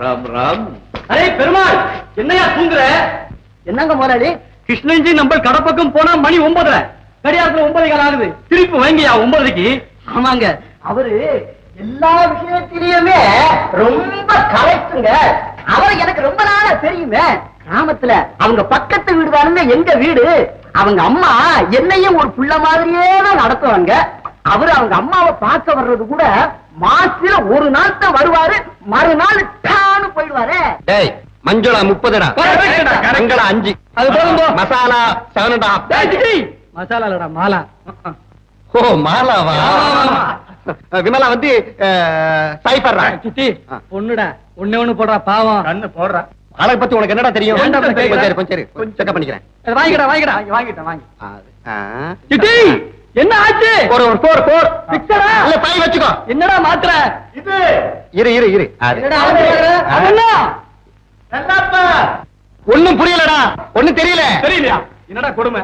Ram Ram. Array Perumal என்னையா தூங்குற? என்னங்க முதலாளி? கிருஷ்ணஞ்சி நம்ம கடப்பக்கம் போனா மணி ஒன்பதுல கடியாரத்துல ஒன்பது கால் ஆகுது. திருப்பி வாங்கியா ஒன்பதுக்கு ஆமாங்க. அவரு எல்லா விஷயத்திலயுமே ரொம்ப கரெக்டுங்க அவர் எனக்கு ரொம்ப நாளா தெரியுமே கிராமத்துல அவங்க பக்கத்து வீடு தானுங்க எங்க வீடு? அவங்க அம்மா என்னையும் ஒரு புள்ள மாதிரியே தான் நடத்துவாங்க. அவரு அவங்க அம்மாவை பார்க்க வர்றது கூட மாசத்துல ஒரு நாள் தான் வருவாரு மறுநாள் டான்னு போயிடுவாரு. டேய் மஞ்சளா முப்பதுடா. கரங்களா அஞ்சு. அது போதும். மசாலா செவன் மசாலா இல்லடா மாலா. ஓ மாலாவா? விமலா வந்து சைபர்ரா சித்தி பொண்ணுடா ஒண்ணே ஒண்ணு போடுறா பாவம். கண்ணு போடுற. மாலை பத்தி உனக்கு என்னடா தெரியும்? கொஞ்சம். சரி கொஞ்சம் செக்அப் பண்ணிக்கிறேன். வாங்கிடா வாங்கிடா வாங்கிட்டேன் வாங்கி. சித்தி! என்ன ஆச்சு? ஒரு ஒரு போர் போர் பிக்சரா இல்ல பை வச்சுக்கோ. என்னடா மாத்திர இது. இரு இரு இரு. ஒண்ணும்? புரியலடா. ஒண்ணும் தெரியல. தெரியலையா? என்னடா கொடுமை?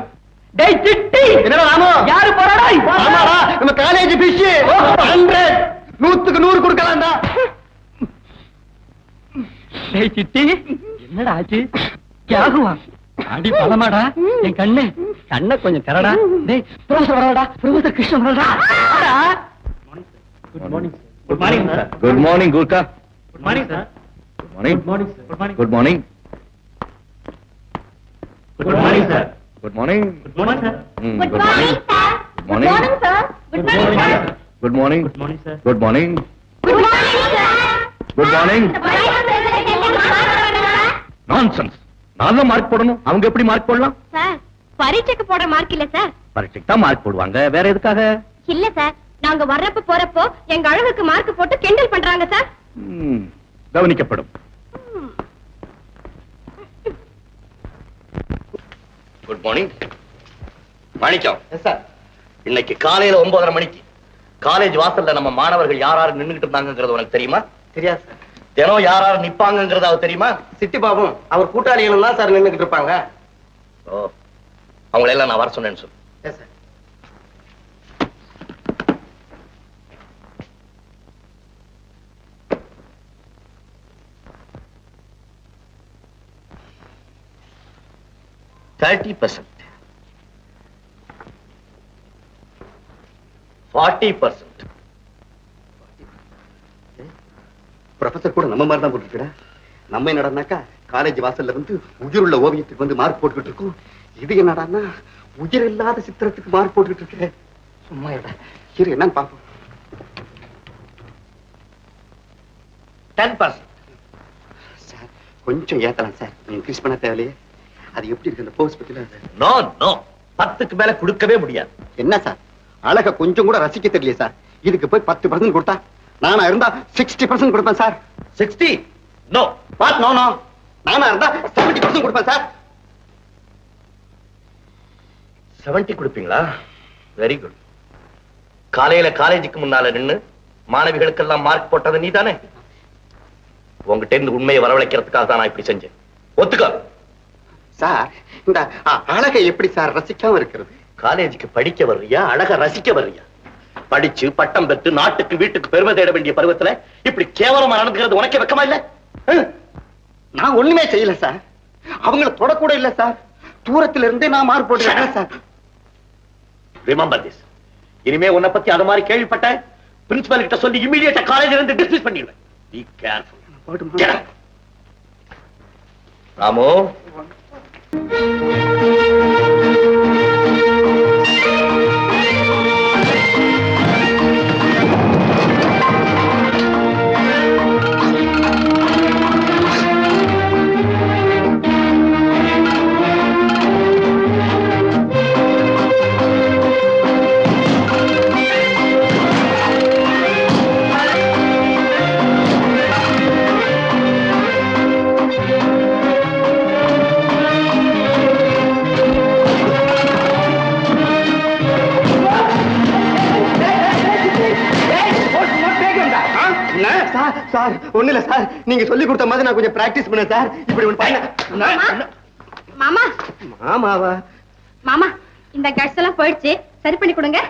டேய் சிட்டி. என்னடா ராமு? யாரு போறாடா? ஆமாடா. நம்ம காலேஜ் பிஷ் ஹண்ட்ரட் நூத்துக்கு நூறு கொடுக்கலாம்டா. டேய் சிட்டி. என்னடா ஆச்சு? தியாகுவா? அடி பலமாடா என் கண்ணு கண்ணை கொஞ்சம் திறடா டேய் ப்ரொஃபசர் வரடா ப்ரொஃபசர் கிருஷ்ணன் வரடா good morning good morning sir good morning குல்கா good morning sir good morning good morning good morning good morning good morning sir good morning good morning sir good morning. Good morning, sir. Good morning good morning sir good morning. Good morning nonsense நான் தான் mark போடணும். அவங்க எப்படி mark போடலாம்? பரீட்சைக்கு போடுற mark இல்ல sir. பரீட்சைக்கு தான் மார்க் போடுவாங்க. வேற எதுக்காக? இல்ல சார். நாங்க வர்றப்ப போறப்போ எங்க அழகுக்கு மார்க் போட்டு கிண்டல் பண்றாங்க சார். ம், கவனிக்கப்படும். குட் மார்னிங் மாணிக்கம். சார் இன்னைக்கு காலையில ஒன்பதரை மணிக்கு காலேஜ் வாசல்ல நம்ம மாணவர்கள் யார் யார் நின்னுகிட்டு இருந்தாங்கிறது உனக்கு தெரியுமா? தெரியாது சார் தினம் யார் யார் நிப்பாங்கிறது தெரியுமா? சிட்டி பாபும் அவர் கூட்டாளிகளும் தான் சார் நின்னுகிட்டு இருப்பாங்க. ஓ அவங்கள எல்லாம் நான் வர சொன்னேன்னு சொல்லு. Thirty percent forty percent professor கூட நம்ம மாதிரி தான் போட்டுருக்கா நம்ம என்னடானாக்கா காலேஜ் வாசல்ல இருந்து உயிருள்ள ஓவியத்துக்கு வந்து மார்க் போட்டுக்கிட்டு இருக்கோம். இது என்னடான்னா உயிர் இல்லாத சித்திரத்துக்கு மார்க் போட்டுக்கிட்டு இருக்கேன் சும்மா இருடா. இரு என்னன்னு பாப்போம் டென் பர்சன்ட் சார் கொஞ்சம் ஏத்தலாம் சார். இன்க்ரீஸ் பண்ண தேவையில்லையே. அது எப்படி இருக்கு அந்த போஸ் பத்தில? நோ நோ பத்துக்கு மேல கொடுக்கவே முடியாது. என்ன சார்? அழக கொஞ்சம் கூட ரசிக்க தெரியல சார். இதுக்கு போய் பத்து பர்சன்ட் கொடுத்தா நானா இருந்தா சிக்ஸ்டி பர்சன்ட் கொடுப்பேன் சார் சிக்ஸ்டி நோ பாத் நோ நோ நானா இருந்தா செவன்டி பர்சன்ட் கொடுப்பேன் சார் செவன்டி கொடுப்பீங்களா? வெரி குட் காலையில காலேஜுக்கு முன்னால நின்னு மாணவிகளுக்கெல்லாம் மார்க் போட்டது நீ தானே உங்ககிட்ட இருந்து உண்மையை வரவழைக்கிறதுக்காக தான் நான் இப்படி செஞ்சேன். ஒத்துக்கோ. சார் இந்த அழகை எப்படி சார் ரசிக்காம இருக்கிறது? காலேஜுக்கு படிக்க வர்றியா? அழக ரசிக்க வர்றியா? படிச்சு பட்டம் பெற்று நாட்டுக்கு வீட்டுக்கு பெருமை தேட வேண்டிய பருவத்துல இப்படி கேவலமா நடந்துக்கிறது உனக்கே வெக்கமா இல்ல? நான் ஒண்ணுமே செய்யல சார் அவங்கள தொடக்கூட இல்ல சார் தூரத்துல இருந்தே நான் மார்க் போட்டுருக்கேன் சார் ரிமெம்பர் திஸ் இனிமே உன்னை பத்தி அது மாதிரி கேள்விப்பட்டேன் பிரின்சிபல் கிட்ட சொல்லி இமீடியட்டா காலேஜ்ல இருந்து டிஸ்மிஸ் பண்ணிடுவேன். Be careful? ராமு? நீங்க சொல்லி கொடுத்த மாதிரி நான் கொஞ்சம் பிராக்டிஸ் பண்ணேன் சார் இப்படி ஒண்ணு பண்ண. மாமா. ஆமாவா மாமா. இந்த கட்ஸ் எல்லாம் போயிடுச்சு. சரி பண்ணி கொடுங்க.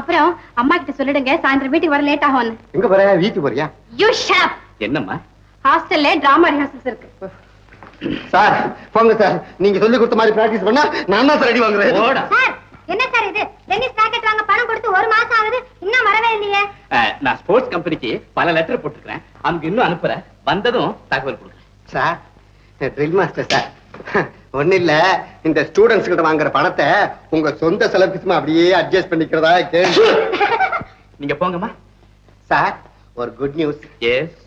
அப்புறம் அம்மா கிட்ட சொல்லிடுங்க. சாயந்தரம் வீட்டுக்கு வர லேட் ஆகும்னு. எங்க போற? வீட்டுக்கு போறியா? யூ ஷாப் என்னம்மா? ஹாஸ்டல்ல டிராமா ரிஹர்சல்ஸ் இருக்கு. சார் போங்க சார் நீங்க சொல்லி கொடுத்த மாதிரி பிராக்டிஸ் பண்ணா நான் தான் சார் அடி வாங்குறேன். போடா. சார் என்ன சார் இது? டென்னிஸ் ராக்கெட் வாங்க பணம் கொடுத்து ஒரு மாசம் ஆகுது இன்னும் வரவே இல்லையே. நான் ஸ்போர்ட்ஸ் கம்பெனிக்கு பல லெட்டர் போட்டுக்கிறேன் அவங்க இன்னும் அனுப்புறேன் வந்ததும் தகவல் கொடுக்குறேன். Sir drill master sir. ஒண்ணு இல்ல இந்த ஸ்டூடெண்ட்ஸ் கிட்ட வாங்குற பணத்தை உங்க சொந்த சும்மா அப்படியே அட்ஜஸ்ட் பண்ணிக்கிறதா கேள்வி. நீங்க போங்கம்மா. சார் ஒரு குட் நியூஸ்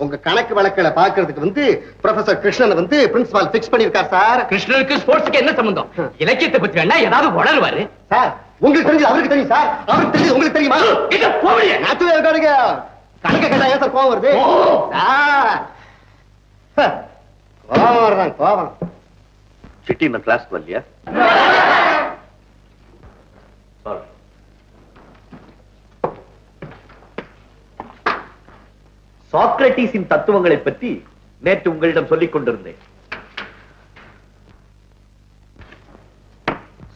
உங்க கணக்கு வழக்குல பாக்குறதுக்கு வந்து ப்ரொஃபசர் கிருஷ்ணன் வந்து பிரின்சிபால் பிக்ஸ் பண்ணிருக்கார் சார். கிருஷ்ணனுக்கு ஸ்போர்ட்ஸ்க்கு என்ன சம்பந்தம்? இலக்கியத்தை பத்தி வேணா ஏதாவது வளருவாரு சார் உங்களுக்கு தெரிஞ்சு அவருக்கு தெரியும் சார். அவருக்கு தெரிஞ்சு உங்களுக்கு தெரியுமா? கணக்க கேட்டா ஏன் சார் கோவம் வருது? கோவம் வருதான் கோவம். சிட்டி இந்த கிளாஸ்க்கு வரலையா? Sorry. சாக்ரட்டிஸின் தத்துவங்களை பற்றி நேற்று உங்களிடம் சொல்லிக் கொண்டிருந்தேன்.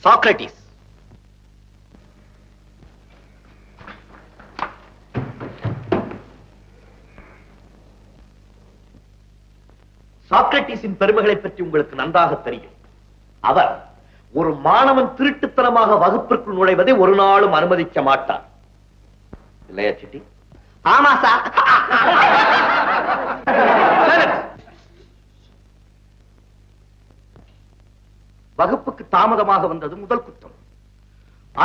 சாக்ரட்டிஸ் சாக்ரட்டிஸின் பெருமைகளை பற்றி உங்களுக்கு நன்றாக தெரியும். அவர் ஒரு மாணவன் திருட்டுத்தனமாக வகுப்பிற்குள் நுழைவதை ஒரு நாளும் அனுமதிக்க மாட்டார். இல்லையா சிட்டி? ஆமா சார். வகுப்புக்கு தாமதமாக வந்தது முதல் குற்றம்.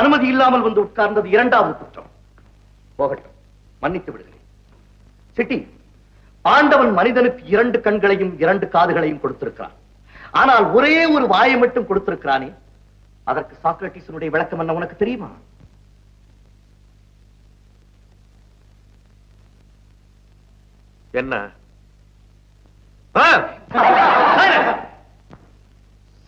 அனுமதி இல்லாமல் வந்து உட்கார்ந்தது இரண்டாவது குற்றம். போகட்டும் மன்னித்து விடுகிறேன். சிட்டி ஆண்டவன் மனிதனுக்கு இரண்டு கண்களையும் இரண்டு காதுகளையும் கொடுத்திருக்கிறான். ஆனால் ஒரே ஒரு வாயை மட்டும் கொடுத்திருக்கிறானே? அதற்கு சாக்ரட்டிஸனுடைய விளக்கம் என்ன உனக்கு தெரியுமா? என்ன?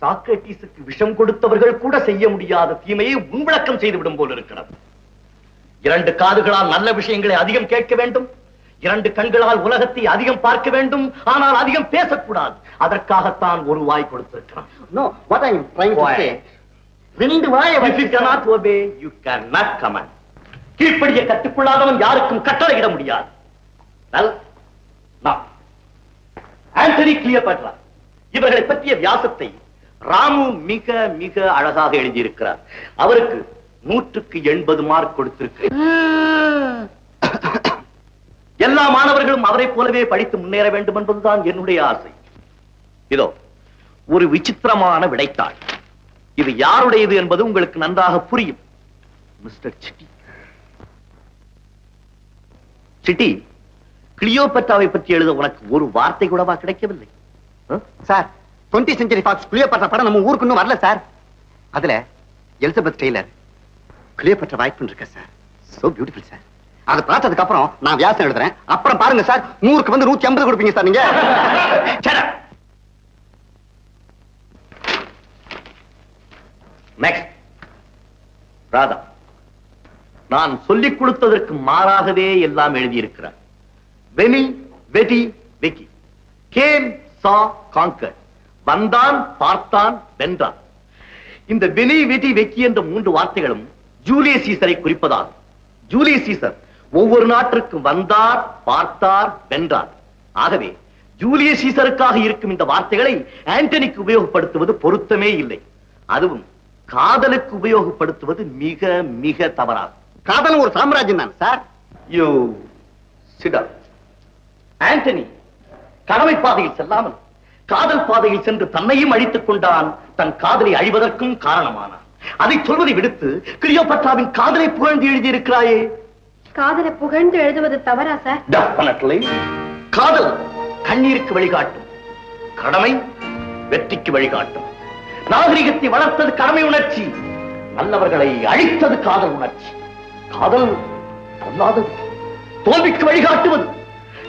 சாக்ரட்டிஸுக்கு விஷம் கொடுத்தவர்கள் கூட செய்ய முடியாத தீமையை உன்விளக்கம் செய்துவிடும் போல் இருக்கிறது. இரண்டு காதுகளால் நல்ல விஷயங்களை அதிகம் கேட்க வேண்டும். இரண்டு கண்களால் உலகத்தை அதிகம் பார்க்க வேண்டும் ஆனால் அதிகம் பேசக்கூடாது. அதற்காகத்தான் ஒரு வாய் கொடுத்திருக்கிறான். ரெண்டு வாயை If you cannot obey, you cannot command. கீழ்ப்படிய கற்றுக்கொள்ளாதவன் யாருக்கும் கட்டளையிட முடியாது. Well, now, ஆண்டனி கிளியோபாட்ரா இவர்களை பற்றிய வியாசத்தை ராமு மிக மிக அழகாக எழுதியிருக்கிறார். அவருக்கு நூற்றுக்கு எண்பது மார்க் கொடுத்திருக்கிறேன் எல்லா மாணவர்களும் அவரை போலவே படித்து முன்னேற வேண்டும் என்பதுதான் என்னுடைய ஆசை. இதோ ஒரு விசித்திரமான விடைத்தாள். இது யாருடையது என்பது உங்களுக்கு நன்றாக புரியும். Mister city. சிட்டி கிளியோபட்ராவை பற்றி எழுத உனக்கு ஒரு வார்த்தை கூடவா கிடைக்கவில்லை? Sir 20th century Fox Cleopatra படம் நம்ம ஊருக்கு இன்னும் வரல சார். அதுல எலிசபெத் டெய்லர் கிளியோபெட்டா வாய்ப்பு பண்ணிருக்க சார். So beautiful sir. அதை பார்த்ததுக்கு அப்புறம் நான் வியாசம் எழுதுறேன். அப்புறம் பாருங்க சார் நூறுக்கு வந்து நூத்தி ஐம்பது கொடுப்பீங்க சார் நீங்க. ராதா நான் சொல்லிக் கொடுத்ததற்கு மாறாகவே எல்லாம் எழுதியிருக்கிறார். வெனி வெடி வெக்கி கேம் சா காங்கர். வந்தான் பார்த்தான் வென்றான். இந்த வெனி வெடி வெக்கி என்ற மூன்று வார்த்தைகளும் ஜூலியஸ் சீசரை குறிப்பதாகும். ஜூலியஸ் சீசர் ஒவ்வொரு நாட்டிற்கும் வந்தார் பார்த்தார் வென்றார். ஆகவே ஜூலியஸ் சீசருக்காக இருக்கும் இந்த வார்த்தைகளை ஆண்டனிக்கு உபயோகப்படுத்துவது பொருத்தமே இல்லை. அதுவும் காதலுக்கு உபயோகப்படுத்துவது மிக மிக தவறாகும் காதலும் ஒரு சாம்ராஜ்யம் தான் சார். யூ சிடா. ஆண்டனி கடமை பாதையில் செல்லாமல் காதல் பாதையில் சென்று தன்னையும் அழித்துக் கொண்டான் தன் காதலை அழிவதற்கும் காரணமானான். அதை சொல்வதை விடுத்து கிளியோபட்ராவின் காதலை புகழ்ந்து எழுதியிருக்கிறாயே. காதலை புகழ்ந்து எழுதுவது தவறா சார்? டெஃபினட்லி காதல் கண்ணீருக்கு வழிகாட்டும் கடமை வெற்றிக்கு வழிகாட்டும். நாகரிகத்தை வளர்த்தது கடமை உணர்ச்சி நல்லவர்களை அழித்தது காதல் உணர்ச்சி. காதல் பொல்லாதது தோல்விக்கு வழிகாட்டுவது.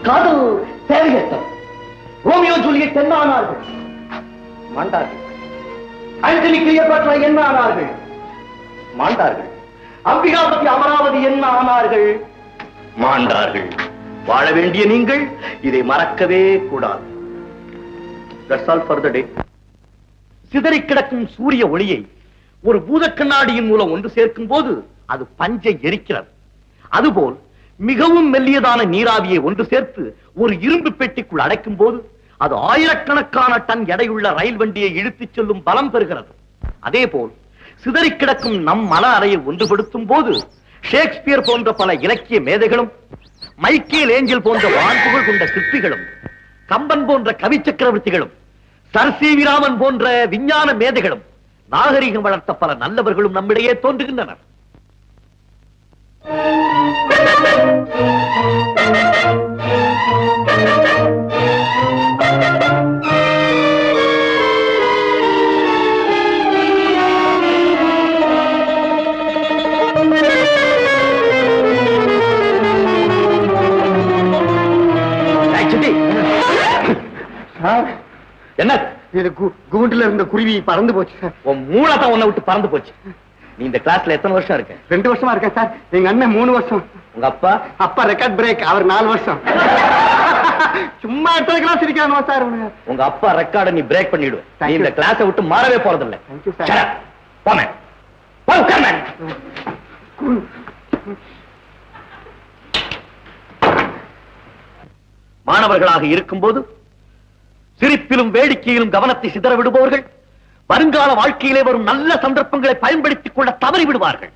காதல் தேவையற்றது. ரோமியோ ஜூலியட் என்ன ஆனார்கள் மாண்டார்கள். ஆண்டனி கிளியோபாட்ரா என்ன ஆனார்கள் மாண்டார்கள். அம்பிகாபதி அமராவதி என்ன ஆனார்கள்? மாண்டார்கள். வாழ வேண்டிய நீங்கள் இதை மறக்கவே கூடாது. சிதறிக் கிடக்கும் சூரிய ஒளியை ஒரு பூத கண்ணாடியின் மூலம் ஒன்று சேர்க்கும் போது அது பஞ்சை எரிக்கிறது. அதுபோல் மிகவும் மெல்லியதான நீராவியை ஒன்று சேர்த்து ஒரு இரும்பு பெட்டிக்குள் அடைக்கும் போது அது ஆயிரக்கணக்கான டன் எடையுள்ள ரயில் வண்டியை இழுத்துச் செல்லும் பலம் பெறுகிறது. அதே போல் சிதறிக் கிடக்கும் நம் மல அறையை ஒன்றுபடுத்தும் போது ஷேக்ஸ்பியர் போன்ற பல இலக்கிய மேதைகளும் மைக்கேல் ஏஞ்சல் போன்ற வான்புகள் கொண்ட சிற்பிகளும் கம்பன் போன்ற கவி சக்கரவர்த்திகளும் சர் சி போன்ற விஞ்ஞான மேதைகளும் நாகரிகம் வளர்த்த பல நல்லவர்களும் நம்மிடையே தோன்றுகின்றனர். என்ன? இது கூண்டுல இருந்த குருவி பறந்து போச்சு சார். உன் மூளை தான் உன்னை விட்டு பறந்து போச்சு. நீ இந்த கிளாஸ்ல எத்தனை வருஷம் இருக்க? ரெண்டு வருஷமா இருக்கேன் சார். எங்க அண்ணன் மூணு வருஷம். உங்க அப்பா? அப்பா ரெக்கார்ட் பிரேக் அவர் நாலு வருஷம். சும்மா எடுத்ததுக்கெல்லாம் சிரிக்கிறானுவா சார் இவனுங்க. உங்க அப்பா ரெக்கார்டை நீ பிரேக் பண்ணிடுவ. நீ Thank you. இந்த கிளாஸை விட்டு மாறவே போறதில்ல. Thank you, sir. Shut up. போமே போ உட்கார்ந்து. மாணவர்களாக இருக்கும்போது சிரிப்பிலும் வேடிக்கையிலும் கவனத்தை சிதற விடுபவர்கள் வருங்கால வாழ்க்கையிலே வரும் நல்ல சந்தர்ப்பங்களை பயன்படுத்திக் கொள்ள தவறி விடுவார்கள்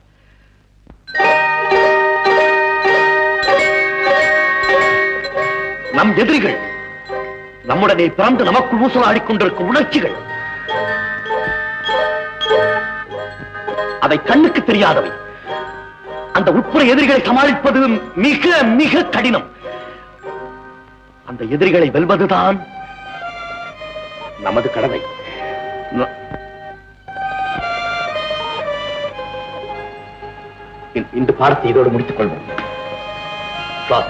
நம் எதிரிகள் நம்முடனே பிறந்து நமக்குள் ஊசலாடிக் கொண்டிருக்கும் உணர்ச்சிகள் அவை கண்ணுக்கு தெரியாதவை. அந்த உட்புற எதிரிகளை சமாளிப்பது மிக மிக கடினம். அந்த எதிரிகளை வெல்வதுதான் நமது கடமை. இந்த- பாடத்தை இதோடு முடித்துக் கொள்வோம். Class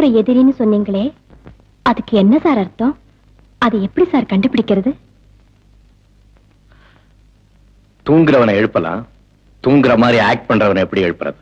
உட்புற எதிரின்னு சொன்னீங்களே அதுக்கு என்ன சார் அர்த்தம்? அது எப்படி சார் கண்டுபிடிக்கிறது? தூங்குறவனை எழுப்பலாம். தூங்குற மாதிரி ஆக்ட் பண்றவனை எப்படி எழுப்புறது?